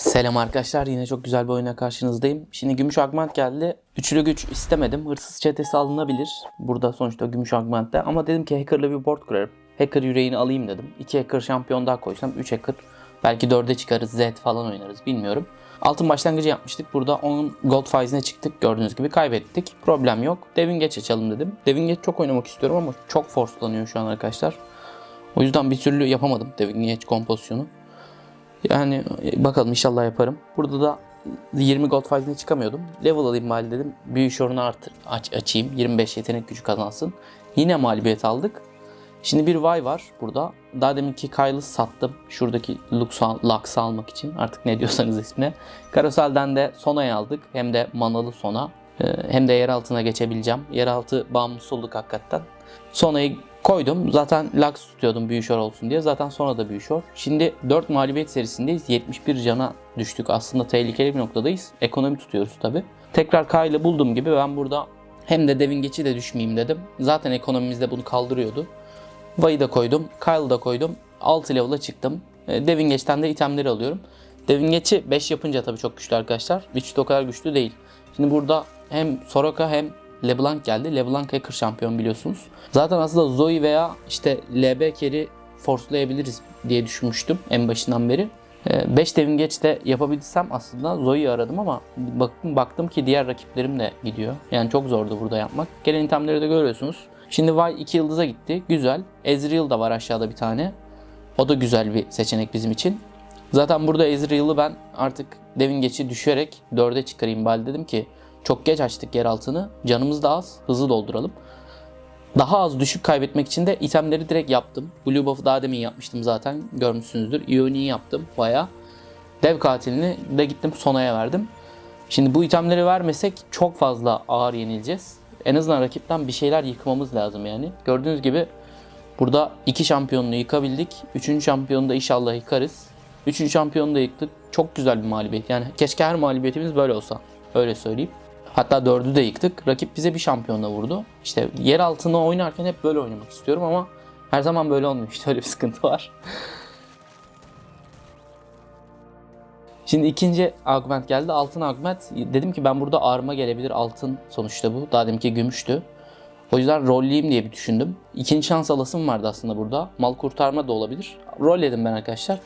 Selam arkadaşlar yine çok güzel bir oyuna karşınızdayım. Şimdi gümüş augment geldi. Üçlü güç istemedim. Hırsız çetesi alınabilir. Burada sonuçta gümüş augmentte. Ama dedim ki hacker'la bir board kurarım. Hacker yüreğini alayım dedim. İki hacker şampiyon daha koysam 3 hacker. Belki 4'e çıkarız Z falan oynarız bilmiyorum. Altın başlangıcı yapmıştık. Burada 10 gold faizine çıktık. Gördüğünüz gibi kaybettik. Problem yok. Devin geç açalım dedim. Devin geç çok oynamak istiyorum ama çok forcelanıyor şu an arkadaşlar. O yüzden bir türlü yapamadım Devin geç kompozisyonu. Yani e, bakalım inşallah yaparım. Burada da 20 gold faizine çıkamıyordum. Level alayım bari dedim. Büyü şorunu artır, aç, açayım. 25 yetenek gücü kazansın. Yine mağlubiyet aldık. Şimdi bir Y var burada. Daha deminki Kyle'ı sattım. Şuradaki Lux'u, almak için. Artık ne diyorsanız ismine. Karosel'den de Sona'yı aldık. Hem de manalı Sona. Ee, Hem de yer altına geçebileceğim. Yeraltı bağımlısı olduk hakikaten. Sona'yı koydum. Zaten Lux tutuyordum büyüşör olsun diye. Zaten sonra da büyüşör. Şimdi 4 mağlubiyet serisindeyiz. 71 cana düştük. Aslında tehlikeli bir noktadayız. Ekonomi tutuyoruz tabi. Tekrar Kyle'ı bulduğum gibi ben burada hem de Devin Geç'i de düşmeyeyim dedim. Zaten ekonomimizde bunu kaldırıyordu. Vay'ı da koydum. Kyle'ı da koydum. 6 level'a çıktım. E, Devin Geç'ten de itemleri alıyorum. Devin Geç'i 5 yapınca tabii çok güçlü arkadaşlar. 3'te o kadar güçlü değil. Şimdi burada hem Soraka hem LeBlanc geldi. LeBlanc hacker şampiyon biliyorsunuz. Zaten aslında Zoe veya işte LB carry forcelayabiliriz diye düşünmüştüm en başından beri. 5 devin geç de yapabilsem aslında Zoe'yi aradım ama baktım, baktım ki diğer rakiplerim de gidiyor. Yani çok zordu burada yapmak. Gelen itemleri de görüyorsunuz. Şimdi Vay 2 yıldıza gitti. Güzel. Ezreal da var aşağıda bir tane. O da güzel bir seçenek bizim için. Zaten burada Ezreal'ı ben artık devin geçi düşerek 4'e çıkarayım bari dedim ki çok geç açtık yer altını. Canımız da az. Hızlı dolduralım. Daha az düşük kaybetmek için de itemleri direkt yaptım. Blue buff'ı daha demin yapmıştım zaten. Görmüşsünüzdür. Ioni'yi yaptım baya. Dev katilini de gittim Sona'ya verdim. Şimdi bu itemleri vermesek çok fazla ağır yenileceğiz. En azından rakipten bir şeyler yıkmamız lazım yani. Gördüğünüz gibi burada iki şampiyonluğu yıkabildik. Üçüncü şampiyonu da inşallah yıkarız. Üçüncü şampiyonu da yıktık. Çok güzel bir mağlubiyet. Yani keşke her mağlubiyetimiz böyle olsa. Öyle söyleyeyim. Hatta dördü de yıktık. Rakip bize bir şampiyonla vurdu. İşte yer altına oynarken hep böyle oynamak istiyorum ama her zaman böyle olmuyor. İşte öyle bir sıkıntı var. Şimdi ikinci augment geldi. Altın augment. Dedim ki ben burada arma gelebilir. Altın sonuçta bu. Daha deminki gümüştü. O yüzden rolleyeyim diye bir düşündüm. İkinci şans alasım vardı aslında burada. Mal kurtarma da olabilir. Rolledim ben arkadaşlar.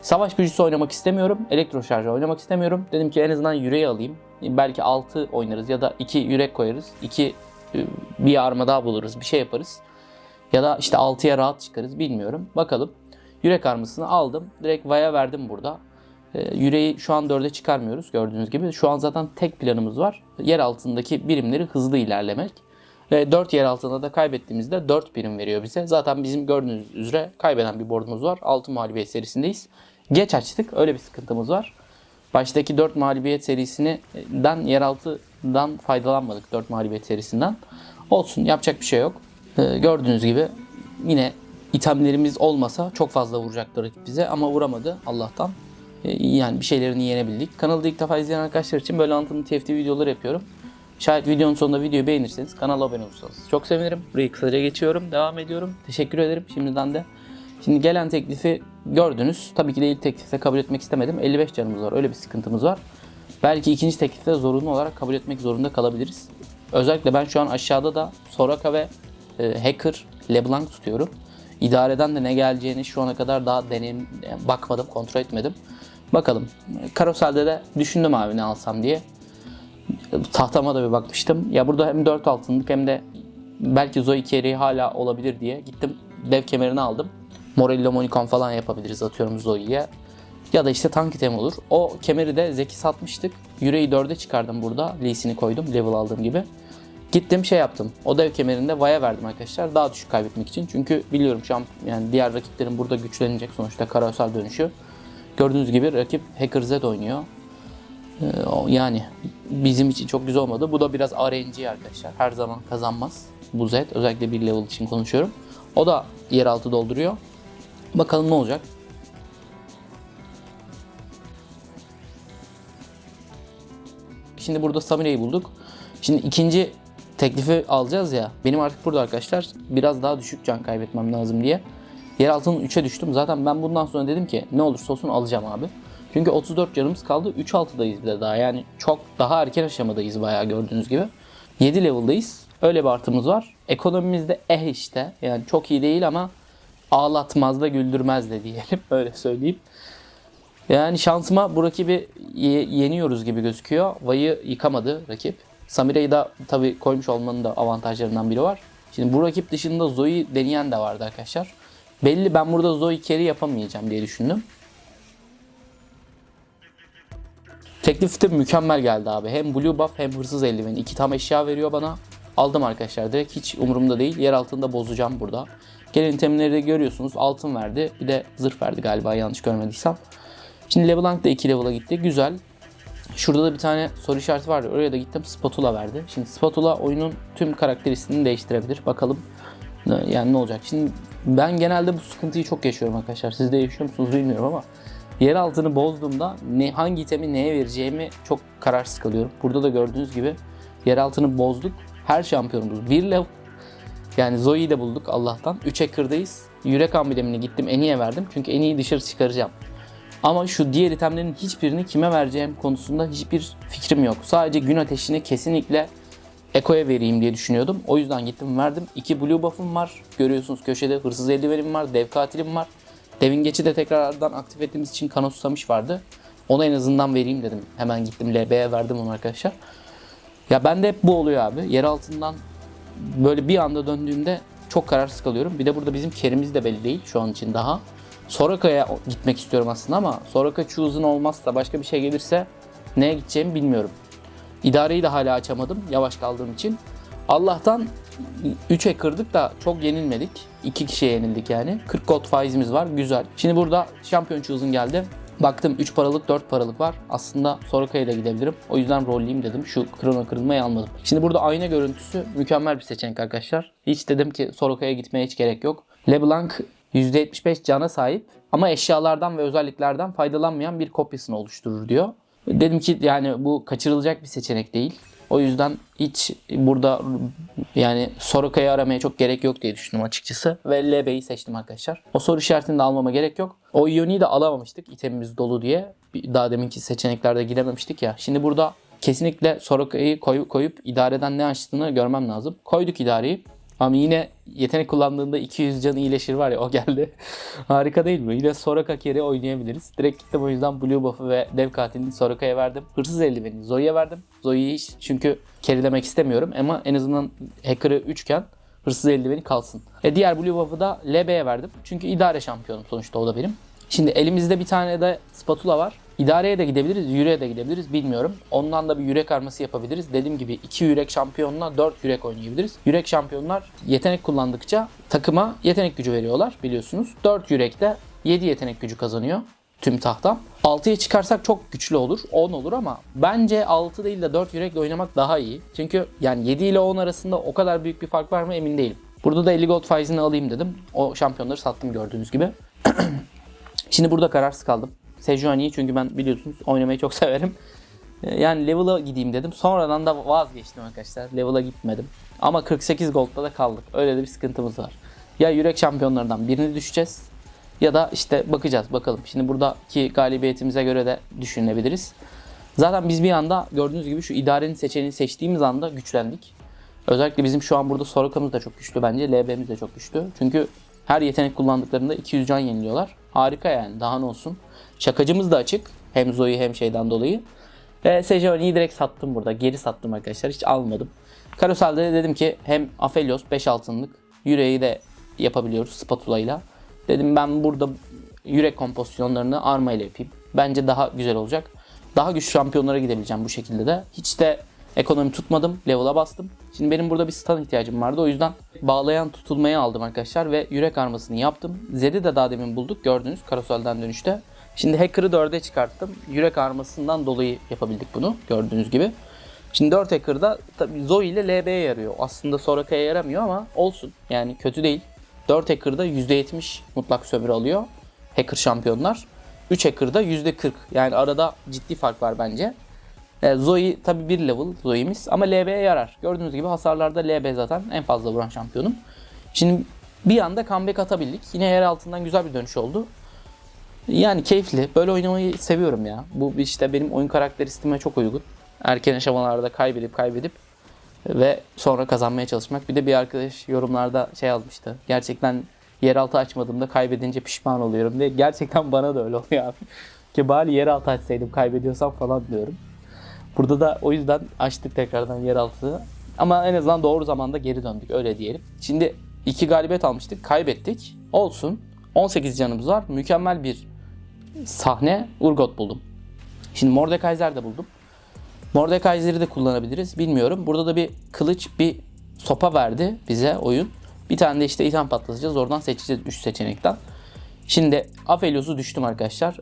Savaş büyücüsü oynamak istemiyorum. Elektro şarjı oynamak istemiyorum. Dedim ki en azından yüreği alayım. Belki 6 oynarız ya da 2 yürek koyarız. 2 bir arma daha buluruz. Bir şey yaparız. Ya da işte 6'ya rahat çıkarız bilmiyorum. Bakalım. Yürek armasını aldım. Direkt Vaya verdim burada. Ee, yüreği şu an 4'e çıkarmıyoruz gördüğünüz gibi. Şu an zaten tek planımız var. Yer altındaki birimleri hızlı ilerlemek. Ve 4 yer altında da kaybettiğimizde 4 birim veriyor bize. Zaten bizim gördüğünüz üzere kaybeden bir boardumuz var. 6 mağlubiyet serisindeyiz. Geç açtık. Öyle bir sıkıntımız var. Baştaki 4 mağlubiyet serisinden yeraltıdan faydalanmadık 4 mağlubiyet serisinden. Olsun yapacak bir şey yok. Ee, gördüğünüz gibi yine itemlerimiz olmasa çok fazla vuracaktı rakip bize ama vuramadı Allah'tan. Ee, yani bir şeylerini yenebildik. Kanalı ilk defa izleyen arkadaşlar için böyle anlatımlı TFT videoları yapıyorum. Şayet videonun sonunda videoyu beğenirseniz kanala abone olursanız çok sevinirim. Burayı kısaca geçiyorum. Devam ediyorum. Teşekkür ederim şimdiden de. Şimdi gelen teklifi gördünüz. Tabii ki de ilk teklifte kabul etmek istemedim. 55 canımız var. Öyle bir sıkıntımız var. Belki ikinci teklifte zorunlu olarak kabul etmek zorunda kalabiliriz. Özellikle ben şu an aşağıda da Soraka ve e, Hacker LeBlanc tutuyorum. İdareden de ne geleceğini şu ana kadar daha deneyim bakmadım, kontrol etmedim. Bakalım. Karosel'de de düşündüm abi ne alsam diye. Tahtama da bir bakmıştım. Ya burada hem 4 altınlık hem de belki Zoe Carey hala olabilir diye gittim dev kemerini aldım. Morello Monicon falan yapabiliriz atıyorum Zoe'ye. Ya da işte tank item olur. O kemeri de Zeki satmıştık. Yüreği 4'e çıkardım burada. Lee'sini koydum level aldığım gibi. Gittim şey yaptım. O dev kemerinde Vaya verdim arkadaşlar. Daha düşük kaybetmek için. Çünkü biliyorum şu an yani diğer rakiplerin burada güçlenecek sonuçta karasal dönüşü. Gördüğünüz gibi rakip Hacker Z oynuyor. Ee, yani bizim için çok güzel olmadı. Bu da biraz RNG arkadaşlar. Her zaman kazanmaz bu Z. Özellikle bir level için konuşuyorum. O da yeraltı dolduruyor. Bakalım ne olacak. Şimdi burada Samire'yi bulduk. Şimdi ikinci teklifi alacağız ya. Benim artık burada arkadaşlar biraz daha düşük can kaybetmem lazım diye. Yer altının 3'e düştüm. Zaten ben bundan sonra dedim ki ne olursa olsun alacağım abi. Çünkü 34 canımız kaldı. 3-6'dayız bir de daha. Yani çok daha erken aşamadayız bayağı gördüğünüz gibi. 7 level'dayız. Öyle bir artımız var. Ekonomimiz de eh işte. Yani çok iyi değil ama ağlatmaz da güldürmez de diyelim. Öyle söyleyeyim. Yani şansıma bu rakibi ye- yeniyoruz gibi gözüküyor. Vay'ı yıkamadı rakip. Samire'yi de tabii koymuş olmanın da avantajlarından biri var. Şimdi bu rakip dışında Zoe deneyen de vardı arkadaşlar. Belli ben burada Zoe carry yapamayacağım diye düşündüm. Teklif de mükemmel geldi abi. Hem blue buff hem hırsız eldiveni. İki tam eşya veriyor bana. Aldım arkadaşlar direkt. Hiç umurumda değil. Yer altında bozacağım burada. Gelen itemleri de görüyorsunuz. Altın verdi. Bir de zırh verdi galiba yanlış görmediysem. Şimdi LeBlanc da 2 level'a gitti. Güzel. Şurada da bir tane soru işareti vardı. Oraya da gittim. Spatula verdi. Şimdi spatula oyunun tüm karakteristiğini değiştirebilir. Bakalım yani ne olacak. Şimdi ben genelde bu sıkıntıyı çok yaşıyorum arkadaşlar. Siz de yaşıyor musunuz bilmiyorum ama yer altını bozduğumda ne, hangi itemi neye vereceğimi çok kararsız kalıyorum. Burada da gördüğünüz gibi yer altını bozduk. Her şampiyonumuz bir level. Yani Zoe'yi de bulduk Allah'tan. 3 hacker'dayız. Yürek amblemini gittim Eni'ye verdim. Çünkü Eni'yi dışarı çıkaracağım. Ama şu diğer itemlerin hiçbirini kime vereceğim konusunda hiçbir fikrim yok. Sadece gün ateşini kesinlikle Eko'ya vereyim diye düşünüyordum. O yüzden gittim verdim. İki blue buff'ım var. Görüyorsunuz köşede hırsız eldivenim var. Dev katilim var. Devin geçi de tekrardan aktif ettiğimiz için kan susamış vardı. Ona en azından vereyim dedim. Hemen gittim LB'ye verdim onu arkadaşlar. Ya bende hep bu oluyor abi. Yer altından böyle bir anda döndüğümde çok kararsız kalıyorum. Bir de burada bizim kerimiz de belli değil şu an için daha. Soraka'ya gitmek istiyorum aslında ama Soraka Choose'un olmazsa başka bir şey gelirse neye gideceğimi bilmiyorum. İdareyi de hala açamadım yavaş kaldığım için. Allah'tan 3'e kırdık da çok yenilmedik. 2 kişiye yenildik yani. 40 gold faizimiz var. Güzel. Şimdi burada şampiyon Choose'un geldi. Baktım 3 paralık 4 paralık var. Aslında Soraka'ya da gidebilirim. O yüzden rolleyeyim dedim. Şu krono kırılmayı almadım. Şimdi burada ayna görüntüsü mükemmel bir seçenek arkadaşlar. Hiç dedim ki Soraka'ya gitmeye hiç gerek yok. LeBlanc %75 cana sahip ama eşyalardan ve özelliklerden faydalanmayan bir kopyasını oluşturur diyor. Dedim ki yani bu kaçırılacak bir seçenek değil. O yüzden hiç burada yani Soroka'yı aramaya çok gerek yok diye düşündüm açıkçası. Ve LB'yi seçtim arkadaşlar. O soru işaretini de almama gerek yok. O Ioni'yi de alamamıştık itemimiz dolu diye. Daha deminki seçeneklerde gidememiştik ya. Şimdi burada kesinlikle Soroka'yı koyup, koyup idareden ne açtığını görmem lazım. Koyduk idareyi. Ama yine yetenek kullandığında 200 canı iyileşir var ya o geldi. Harika değil mi? Yine Soraka carry oynayabiliriz. Direkt gittim o yüzden Blue Buff'ı ve Dev Katilini Soraka'ya verdim. Hırsız eldiveni Zoe'ye verdim. Zoe'yi hiç çünkü carrylemek istemiyorum ama en azından Hacker'ı 3 iken hırsız eldiveni kalsın. E diğer Blue Buff'ı da LB'ye verdim. Çünkü idare şampiyonum sonuçta o da benim. Şimdi elimizde bir tane de spatula var. İdareye de gidebiliriz, yüreğe de gidebiliriz bilmiyorum. Ondan da bir yürek arması yapabiliriz. Dediğim gibi 2 yürek şampiyonla 4 yürek oynayabiliriz. Yürek şampiyonlar yetenek kullandıkça takıma yetenek gücü veriyorlar biliyorsunuz. 4 yürekte 7 yetenek gücü kazanıyor tüm tahtam. 6'ya çıkarsak çok güçlü olur. 10 olur ama bence 6 değil de 4 yürekle oynamak daha iyi. Çünkü yani 7 ile 10 arasında o kadar büyük bir fark var mı emin değilim. Burada da 50 gold faizini alayım dedim. O şampiyonları sattım gördüğünüz gibi. Şimdi burada kararsız kaldım. Sejuani'yi çünkü ben biliyorsunuz oynamayı çok severim. Ee, Yani level'a gideyim dedim. Sonradan da vazgeçtim arkadaşlar. Level'a gitmedim. Ama 48 gold'da da kaldık. Öyle de bir sıkıntımız var. Ya yürek şampiyonlarından birini düşeceğiz. Ya da işte bakacağız bakalım. Şimdi buradaki galibiyetimize göre de düşünebiliriz. Zaten biz bir anda gördüğünüz gibi şu idarenin seçeneğini seçtiğimiz anda güçlendik. Özellikle bizim şu an burada Soraka'mız da çok güçlü bence. LB'miz de çok güçlü. Çünkü her yetenek kullandıklarında 200 can yeniliyorlar. Harika yani daha ne olsun. Şakacımız da açık. Hem Zoe hem şeyden dolayı. Ve Sejuani'yi direkt sattım burada. Geri sattım arkadaşlar. Hiç almadım. Karosel'de de dedim ki hem Aphelios 5 altınlık yüreği de yapabiliyoruz spatula ile. Dedim ben burada yürek kompozisyonlarını arma ile yapayım. Bence daha güzel olacak. Daha güçlü şampiyonlara gidebileceğim bu şekilde de. Hiç de ekonomi tutmadım. Level'a bastım. Şimdi benim burada bir stun ihtiyacım vardı. O yüzden bağlayan tutulmayı aldım arkadaşlar ve yürek armasını yaptım. Zed'i de daha demin bulduk. Gördünüz karoselden dönüşte. Şimdi Hacker'ı 4'e çıkarttım. Yürek armasından dolayı yapabildik bunu gördüğünüz gibi. Şimdi 4 Hacker'da tabii Zoe ile LB'ye yarıyor. Aslında Soraka'ya yaramıyor ama olsun. Yani kötü değil. 4 Hacker'da %70 mutlak sömürü alıyor. Hacker şampiyonlar. 3 Hacker'da %40. Yani arada ciddi fark var bence. E, Zoe tabi bir level Zoe'miz ama LB'ye yarar. Gördüğünüz gibi hasarlarda LB zaten en fazla vuran şampiyonum. Şimdi bir anda comeback atabildik. Yine yer altından güzel bir dönüş oldu. Yani keyifli. Böyle oynamayı seviyorum ya. Bu işte benim oyun karakteristime çok uygun. Erken aşamalarda kaybedip kaybedip ve sonra kazanmaya çalışmak. Bir de bir arkadaş yorumlarda şey yazmıştı. Gerçekten yeraltı açmadığımda kaybedince pişman oluyorum diye. Gerçekten bana da öyle oluyor abi. Ki bari yeraltı açsaydım kaybediyorsam falan diyorum. Burada da o yüzden açtık tekrardan yeraltı. Ama en azından doğru zamanda geri döndük öyle diyelim. Şimdi iki galibiyet almıştık, kaybettik. Olsun. 18 canımız var. Mükemmel bir sahne Urgot buldum. Şimdi Mordekaiser de buldum. Mordekaiser'i de kullanabiliriz. Bilmiyorum. Burada da bir kılıç, bir sopa verdi bize oyun. Bir tane de işte item patlatacağız. Oradan seçeceğiz 3 seçenekten. Şimdi Aphelios'u düştüm arkadaşlar.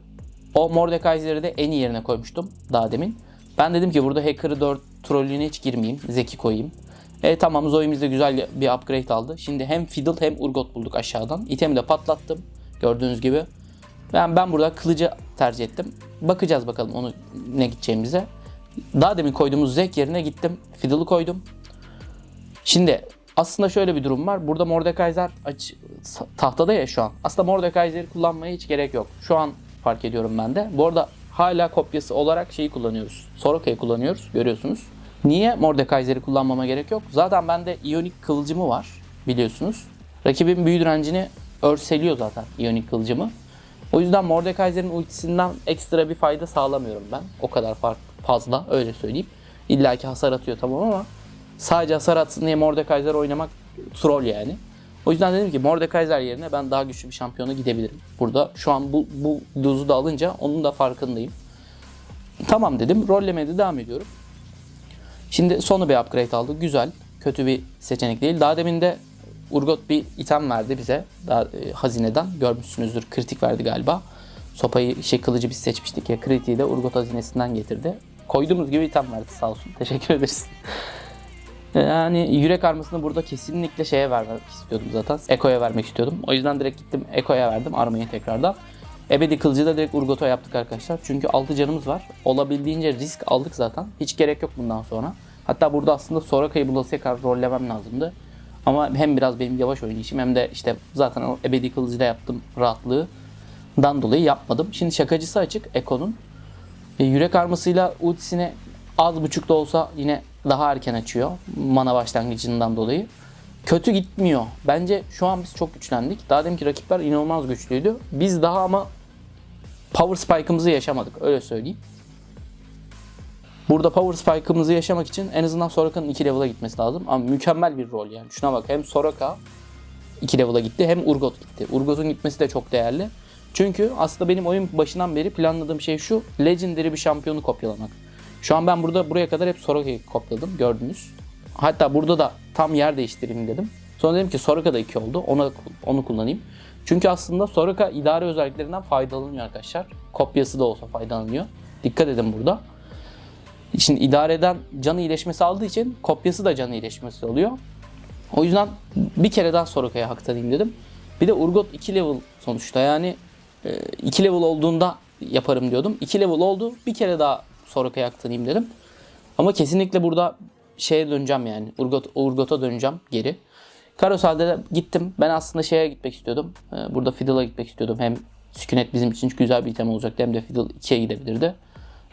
O Mordekaiser'i de en iyi yerine koymuştum daha demin. Ben dedim ki burada Hacker'ı 4 trollüğüne hiç girmeyeyim. Zeki koyayım. E tamam Zoe'miz de güzel bir upgrade aldı. Şimdi hem Fiddle hem Urgot bulduk aşağıdan. İtemi de patlattım. Gördüğünüz gibi. Ben, ben burada kılıcı tercih ettim. Bakacağız bakalım onu ne gideceğimize. Daha demin koyduğumuz Zek yerine gittim. Fiddle'ı koydum. Şimdi aslında şöyle bir durum var. Burada Mordekaiser aç, tahtada ya şu an. Aslında Mordekaiser'i kullanmaya hiç gerek yok. Şu an fark ediyorum ben de. Bu arada hala kopyası olarak şeyi kullanıyoruz. Soroka'yı kullanıyoruz. Görüyorsunuz. Niye Mordekaiser'i kullanmama gerek yok? Zaten bende iyonik kılıcımı var biliyorsunuz. Rakibin büyü direncini örseliyor zaten iyonik kılıcımı. O yüzden Mordekaiser'in ultisinden ekstra bir fayda sağlamıyorum ben. O kadar fazla öyle söyleyeyim. İlla ki hasar atıyor tamam ama sadece hasar atsın diye Mordekaiser oynamak troll yani. O yüzden dedim ki Mordekaiser yerine ben daha güçlü bir şampiyona gidebilirim. Burada şu an bu, bu dozu da alınca onun da farkındayım. Tamam dedim. Rollemeye de devam ediyorum. Şimdi sonu bir upgrade aldı. Güzel. Kötü bir seçenek değil. Daha demin de Urgot bir item verdi bize. Daha e, hazineden. Görmüşsünüzdür. Kritik verdi galiba. Sopayı şey kılıcı biz seçmiştik ya. Kritiği de Urgot hazinesinden getirdi. Koyduğumuz gibi item verdi sağ olsun. Teşekkür ederiz. Yani yürek armasını burada kesinlikle şeye vermek istiyordum zaten. Eko'ya vermek istiyordum. O yüzden direkt gittim Eko'ya verdim armayı tekrardan. Ebedi kılıcı da direkt Urgot'a yaptık arkadaşlar. Çünkü 6 canımız var. Olabildiğince risk aldık zaten. Hiç gerek yok bundan sonra. Hatta burada aslında Soraka'yı bulasıya kadar rollemem lazımdı. Ama hem biraz benim yavaş oynayışım hem de işte zaten o ebedi kılıcı da yaptım rahatlığından dolayı yapmadım. Şimdi şakacısı açık Eko'nun. E, yürek armasıyla ultisini az buçuk da olsa yine daha erken açıyor. Mana başlangıcından dolayı. Kötü gitmiyor. Bence şu an biz çok güçlendik. Daha deminki rakipler inanılmaz güçlüydü. Biz daha ama power spike'ımızı yaşamadık. Öyle söyleyeyim. Burada power spike'ımızı yaşamak için en azından Soraka'nın 2 level'a gitmesi lazım. Ama mükemmel bir rol yani. Şuna bak hem Soraka 2 level'a gitti hem Urgot gitti. Urgot'un gitmesi de çok değerli. Çünkü aslında benim oyun başından beri planladığım şey şu. Legendary bir şampiyonu kopyalamak. Şu an ben burada buraya kadar hep Soraka'yı kopladım gördünüz. Hatta burada da tam yer değiştireyim dedim. Sonra dedim ki Soraka da 2 oldu. Ona, onu kullanayım. Çünkü aslında Soraka idare özelliklerinden faydalanıyor arkadaşlar. Kopyası da olsa faydalanıyor. Dikkat edin burada. Şimdi idareden canı iyileşmesi aldığı için kopyası da canı iyileşmesi oluyor. O yüzden bir kere daha Soraka'ya hak tanıyayım dedim. Bir de Urgot 2 level sonuçta yani 2 level olduğunda yaparım diyordum. 2 level oldu. Bir kere daha Soraka'ya hak tanıyayım dedim. Ama kesinlikle burada şeye döneceğim yani. Urgot, Urgot'a döneceğim geri. Karosel'de de gittim. Ben aslında şeye gitmek istiyordum. Ee, Burada Fiddle'a gitmek istiyordum. Hem sükunet bizim için güzel bir item olacaktı. Hem de Fiddle 2'ye gidebilirdi.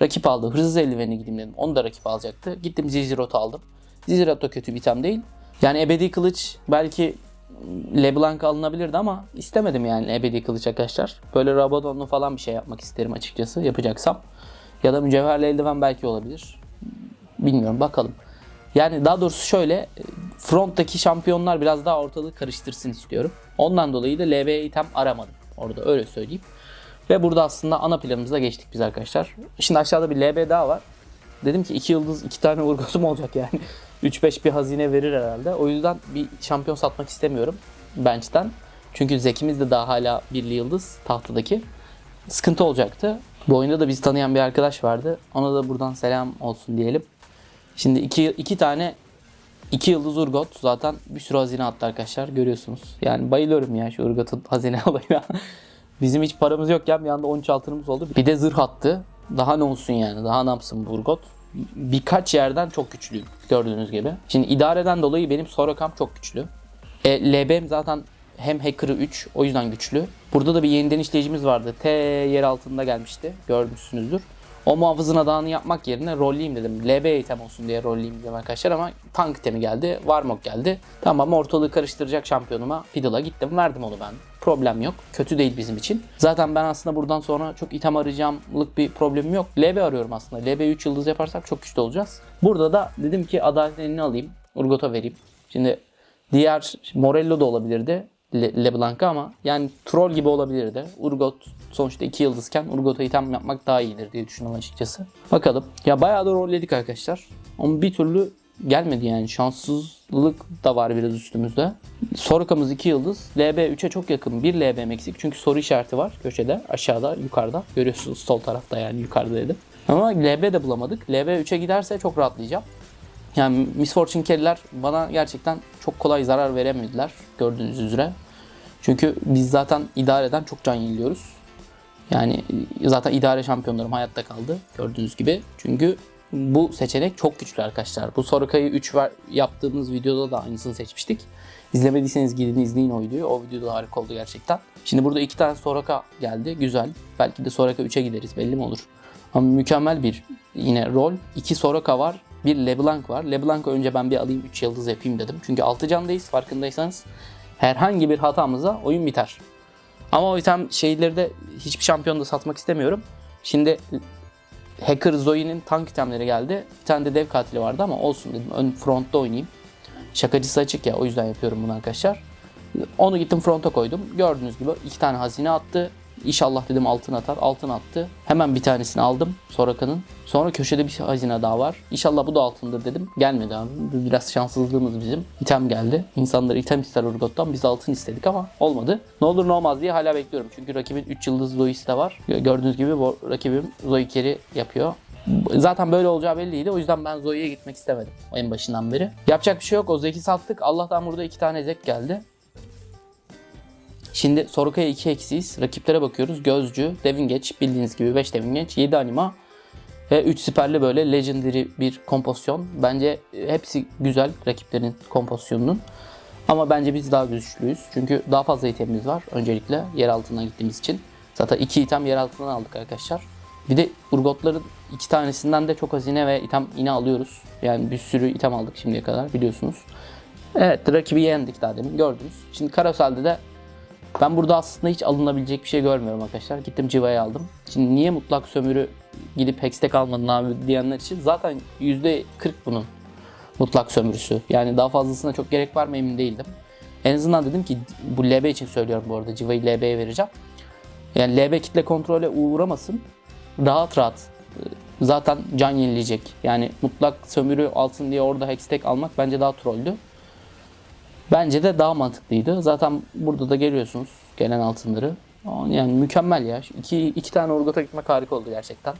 Rakip aldı. Hırsız eldiveni gideyim dedim. Onu da rakip alacaktı. Gittim Zizirot'u aldım. Zizirot da kötü bir item değil. Yani ebedi kılıç belki LeBlanc alınabilirdi ama istemedim yani ebedi kılıç arkadaşlar. Böyle Rabadon'lu falan bir şey yapmak isterim açıkçası yapacaksam. Ya da mücevherli eldiven belki olabilir. Bilmiyorum bakalım. Yani daha doğrusu şöyle fronttaki şampiyonlar biraz daha ortalığı karıştırsın istiyorum. Ondan dolayı da LB item aramadım. Orada öyle söyleyeyim. Ve burada aslında ana planımıza geçtik biz arkadaşlar. Şimdi aşağıda bir LB daha var. Dedim ki 2 yıldız 2 tane vurgusum olacak yani. 3-5 bir hazine verir herhalde. O yüzden bir şampiyon satmak istemiyorum bench'ten. Çünkü Zekimiz de daha hala birli yıldız tahtadaki. Sıkıntı olacaktı. Bu oyunda da bizi tanıyan bir arkadaş vardı. Ona da buradan selam olsun diyelim. Şimdi iki, iki tane iki yıldız Urgot zaten bir sürü hazine attı arkadaşlar görüyorsunuz. Yani bayılıyorum ya şu Urgot'un hazine olayına. Bizim hiç paramız yokken bir anda 13 altınımız oldu. Bir de zırh attı. Daha ne olsun yani daha ne yapsın bu Urgot. Birkaç yerden çok güçlüyüm gördüğünüz gibi. Şimdi idareden dolayı benim Sorakam çok güçlü. E, LB'm zaten hem Hacker'ı 3 o yüzden güçlü. Burada da bir yeniden işleyicimiz vardı. T yer altında gelmişti. Görmüşsünüzdür. O muhafızın adağını yapmak yerine rolleyeyim dedim. LB item olsun diye rolleyeyim dedim arkadaşlar ama tank itemi geldi. Warmog geldi. Tamam ortalığı karıştıracak şampiyonuma Fiddle'a gittim. Verdim onu ben. Problem yok. Kötü değil bizim için. Zaten ben aslında buradan sonra çok item arayacağımlık bir problemim yok. LB arıyorum aslında. LB 3 yıldız yaparsak çok güçlü olacağız. Burada da dedim ki adalet elini alayım. Urgot'a vereyim. Şimdi diğer Morello da olabilirdi. Le- LeBlanc'a ama yani troll gibi olabilirdi. Urgot sonuçta 2 yıldızken Urgot'a item yapmak daha iyidir diye düşünüyorum açıkçası. Bakalım. Ya bayağı da rolledik arkadaşlar. Ama bir türlü gelmedi yani. Şanssızlık da var biraz üstümüzde. Soroka'mız 2 yıldız. LB 3'e çok yakın. 1 LB eksik. Çünkü soru işareti var köşede. Aşağıda, yukarıda. Görüyorsunuz sol tarafta yani yukarıda dedim. Ama LB de bulamadık. LB 3'e giderse çok rahatlayacağım. Yani Miss Fortune Carry'ler bana gerçekten çok kolay zarar veremediler gördüğünüz üzere. Çünkü biz zaten idareden çok can yeniliyoruz. Yani zaten idare şampiyonlarım hayatta kaldı gördüğünüz gibi. Çünkü bu seçenek çok güçlü arkadaşlar. Bu Soroka'yı 3 ver, yaptığımız videoda da aynısını seçmiştik. İzlemediyseniz gidin izleyin o videoyu. O video da harika oldu gerçekten. Şimdi burada iki tane Soroka geldi. Güzel. Belki de Soraka 3'e gideriz belli mi olur. Ama mükemmel bir yine rol. İki Soroka var. Bir LeBlanc var. LeBlanc'ı önce ben bir alayım 3 yıldız yapayım dedim. Çünkü 6 candayız farkındaysanız. Herhangi bir hatamıza oyun biter. Ama o item şeyleri de hiçbir şampiyonda satmak istemiyorum. Şimdi Hacker Zoe'nin tank itemleri geldi. Bir tane de dev katili vardı ama olsun dedim. Ön frontta oynayayım. Şakacısı açık ya o yüzden yapıyorum bunu arkadaşlar. Onu gittim fronta koydum. Gördüğünüz gibi iki tane hazine attı. İnşallah dedim altın atar. Altın attı. Hemen bir tanesini aldım Soraka'nın. Sonra köşede bir hazine daha var. İnşallah bu da altındır dedim. Gelmedi abi. Biraz şanssızlığımız bizim. İtem geldi. İnsanlar item ister Urgot'tan. Biz altın istedik ama olmadı. Ne olur ne olmaz diye hala bekliyorum. Çünkü rakibin 3 yıldız Zoe'si de var. Gördüğünüz gibi bu rakibim carry yapıyor. Zaten böyle olacağı belliydi. O yüzden ben Zoe'ye gitmek istemedim en başından beri. Yapacak bir şey yok. O Zek'i sattık. Allah'tan burada iki tane Zek geldi. Şimdi Soroka'ya 2 eksiyiz. Rakiplere bakıyoruz. Gözcü, Devin Geç bildiğiniz gibi 5 Devin Geç, 7 anima ve 3 siperli böyle legendary bir kompozisyon. Bence hepsi güzel rakiplerin kompozisyonunun. Ama bence biz daha güçlüyüz. Çünkü daha fazla itemimiz var öncelikle yer altına gittiğimiz için. Zaten 2 item yer altından aldık arkadaşlar. Bir de Urgotların iki tanesinden de çok hazine ve item yine alıyoruz. Yani bir sürü item aldık şimdiye kadar biliyorsunuz. Evet rakibi yendik daha demin gördünüz. Şimdi Karosel'de de ben burada aslında hiç alınabilecek bir şey görmüyorum arkadaşlar. Gittim civayı aldım. Şimdi niye mutlak sömürü gidip hextech almadın abi diyenler için zaten %40 bunun mutlak sömürüsü. Yani daha fazlasına çok gerek var mı emin değildim. En azından dedim ki bu LB için söylüyorum bu arada civayı LB'ye vereceğim. Yani LB kitle kontrole uğramasın. Rahat rahat e, zaten can yenileyecek. Yani mutlak sömürü alsın diye orada hextech almak bence daha trolldü. Bence de daha mantıklıydı. Zaten burada da görüyorsunuz gelen altınları. Yani mükemmel ya. İki, iki tane Urgot'a gitmek harika oldu gerçekten.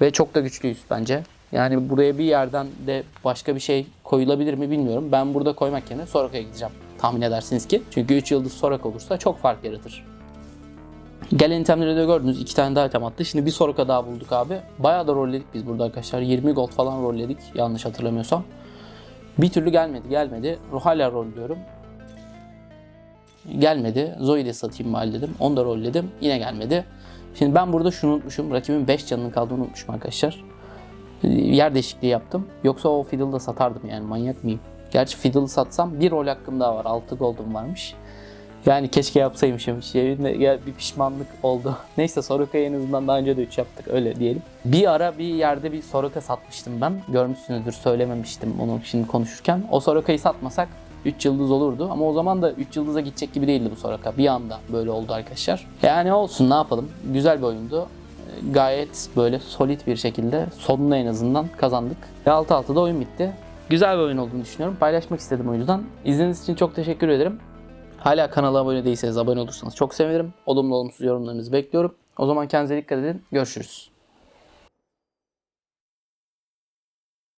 Ve çok da güçlüyüz bence. Yani buraya bir yerden de başka bir şey koyulabilir mi bilmiyorum. Ben burada koymak yerine Soraka'ya gideceğim. Tahmin edersiniz ki. Çünkü 3 yıldız Soraka olursa çok fark yaratır. Gelen itemleri de gördünüz. iki tane daha item attı. Şimdi bir Soraka daha bulduk abi. Bayağı da rolledik biz burada arkadaşlar. 20 gold falan rolledik yanlış hatırlamıyorsam. Bir türlü gelmedi gelmedi. Hala rolluyorum. Gelmedi. Zoe'yi de satayım bari dedim. Onu da rolledim. Yine gelmedi. Şimdi ben burada şunu unutmuşum. Rakibin 5 canının kaldığını unutmuşum arkadaşlar. Yer değişikliği yaptım. Yoksa o Fiddle'ı da satardım yani manyak mıyım? Gerçi Fiddle'ı satsam bir rol hakkım daha var. 6 gold'um varmış. Yani keşke yapsaymışım. Gel bir pişmanlık oldu. Neyse Soroka'yı en azından daha önce de 3 yaptık öyle diyelim. Bir ara bir yerde bir Soroka satmıştım ben. Görmüşsünüzdür söylememiştim onu şimdi konuşurken. O Soroka'yı satmasak 3 yıldız olurdu ama o zaman da 3 yıldıza gidecek gibi değildi bu Soroka. Bir anda böyle oldu arkadaşlar. Yani olsun ne yapalım. Güzel bir oyundu. Gayet böyle solid bir şekilde sonunda en azından kazandık. Ve 6-6'da oyun bitti. Güzel bir oyun olduğunu düşünüyorum. Paylaşmak istedim o yüzden. İzlediğiniz için çok teşekkür ederim. Hala kanala abone değilseniz abone olursanız çok sevinirim. Olumlu olumsuz yorumlarınızı bekliyorum. O zaman kendinize dikkat edin. Görüşürüz.